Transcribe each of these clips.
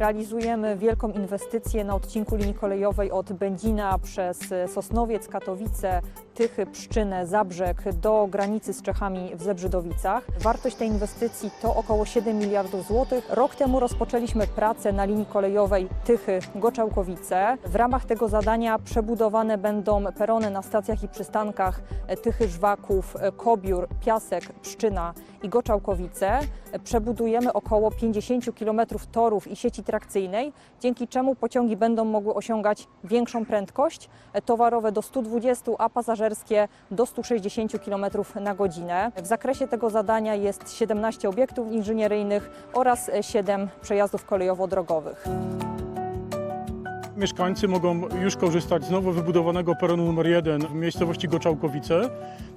Realizujemy wielką inwestycję na odcinku linii kolejowej od Będzina przez Sosnowiec, Katowice, Tychy, Pszczynę, Zabrzeg do granicy z Czechami w Zebrzydowicach. Wartość tej inwestycji to około 7 miliardów złotych. Rok temu rozpoczęliśmy pracę na linii kolejowej Tychy-Goczałkowice. W ramach tego zadania przebudowane będą perony na stacjach i przystankach Tychy, Żwaków, Kobiór, Piasek, Pszczyna i Goczałkowice. Przebudujemy około 50 km torów i sieci trakcyjnej, dzięki czemu pociągi będą mogły osiągać większą prędkość, towarowe do 120, a pasażerskie do 160 km na godzinę. W zakresie tego zadania jest 17 obiektów inżynieryjnych oraz 7 przejazdów kolejowo-drogowych. Mieszkańcy mogą już korzystać z nowo wybudowanego peronu numer 1 w miejscowości Goczałkowice.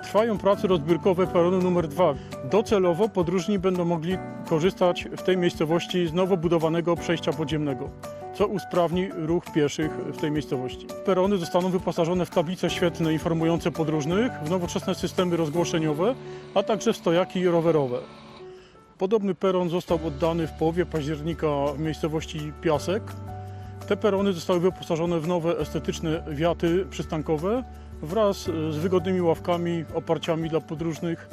Trwają prace rozbiórkowe peronu numer 2. Docelowo podróżni będą mogli korzystać w tej miejscowości z nowo budowanego przejścia podziemnego, co usprawni ruch pieszych w tej miejscowości. Perony zostaną wyposażone w tablice świetlne informujące podróżnych, w nowoczesne systemy rozgłoszeniowe, a także w stojaki rowerowe. Podobny peron został oddany w połowie października w miejscowości Piasek. Te perony zostały wyposażone w nowe estetyczne wiaty przystankowe wraz z wygodnymi ławkami, oparciami dla podróżnych,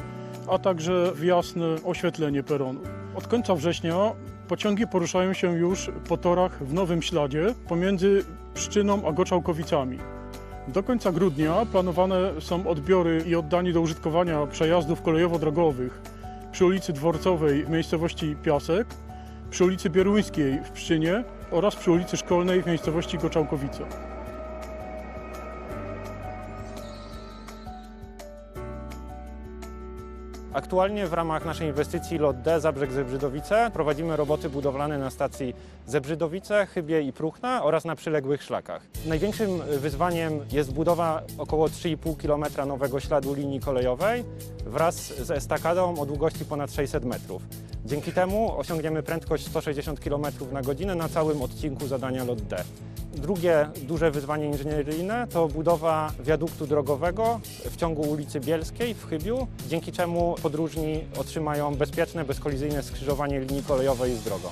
a także w jasne oświetlenie peronu. Od końca września pociągi poruszają się już po torach w nowym śladzie pomiędzy Pszczyną a Goczałkowicami. Do końca grudnia planowane są odbiory i oddanie do użytkowania przejazdów kolejowo-drogowych przy ulicy Dworcowej w miejscowości Piasek, przy ulicy Bieruńskiej w Pszczynie oraz przy ulicy Szkolnej w miejscowości Goczałkowice. Aktualnie w ramach naszej inwestycji LOT D Zabrzeg Zebrzydowice prowadzimy roboty budowlane na stacji Zebrzydowice, Chybie i Pruchna oraz na przyległych szlakach. Największym wyzwaniem jest budowa około 3,5 km nowego śladu linii kolejowej wraz z estakadą o długości ponad 600 metrów. Dzięki temu osiągniemy prędkość 160 km na godzinę na całym odcinku zadania LOT D. Drugie duże wyzwanie inżynieryjne to budowa wiaduktu drogowego w ciągu ulicy Bielskiej w Chybiu, dzięki czemu podróżni otrzymają bezpieczne, bezkolizyjne skrzyżowanie linii kolejowej z drogą.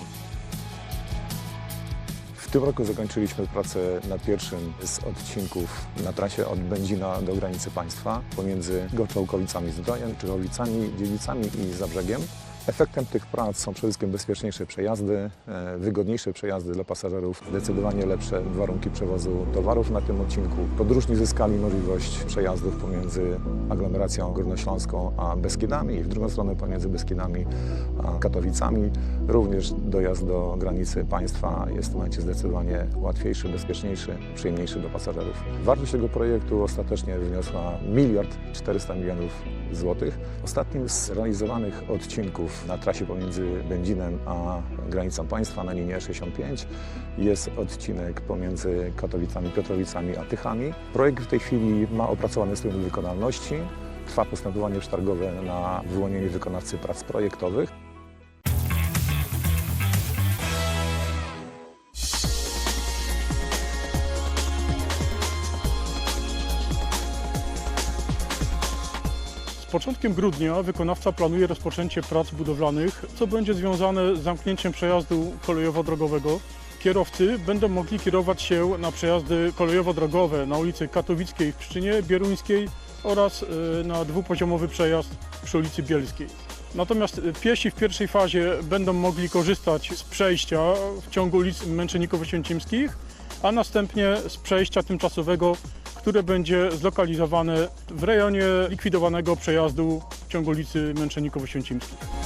W tym roku zakończyliśmy pracę na pierwszym z odcinków na trasie od Będzina do granicy państwa pomiędzy Goczałkowicami Zdrojem, Czychowicami, Dziedzicami i Zabrzegiem. Efektem tych prac są przede wszystkim bezpieczniejsze przejazdy, e, wygodniejsze przejazdy dla pasażerów, zdecydowanie lepsze warunki przewozu towarów na tym odcinku. Podróżni zyskali możliwość przejazdów pomiędzy aglomeracją górnośląską a Beskidami i w drugą stronę pomiędzy Beskidami a Katowicami. Również dojazd do granicy państwa jest w momencie zdecydowanie łatwiejszy, bezpieczniejszy, przyjemniejszy dla pasażerów. Wartość tego projektu ostatecznie wyniosła miliard 400 milionów złotych. Ostatnim z realizowanych odcinków na trasie pomiędzy Będzinem a granicą państwa na linii E65 jest odcinek pomiędzy Katowicami, Piotrowicami a Tychami. Projekt w tej chwili ma opracowany instrument wykonalności. Trwa postępowanie przetargowe na wyłonienie wykonawcy prac projektowych. Początkiem grudnia wykonawca planuje rozpoczęcie prac budowlanych, co będzie związane z zamknięciem przejazdu kolejowo-drogowego. Kierowcy będą mogli kierować się na przejazdy kolejowo-drogowe na ulicy Katowickiej w Pszczynie, Bieruńskiej oraz y, na dwupoziomowy przejazd przy ulicy Bielskiej. Natomiast piesi w pierwszej fazie będą mogli korzystać z przejścia w ciągu ulic Męczenikowo-Święcimskich, a następnie z przejścia tymczasowego, które będzie zlokalizowane w rejonie likwidowanego przejazdu w ciągu ulicy Męczenikowo-Święcimskich.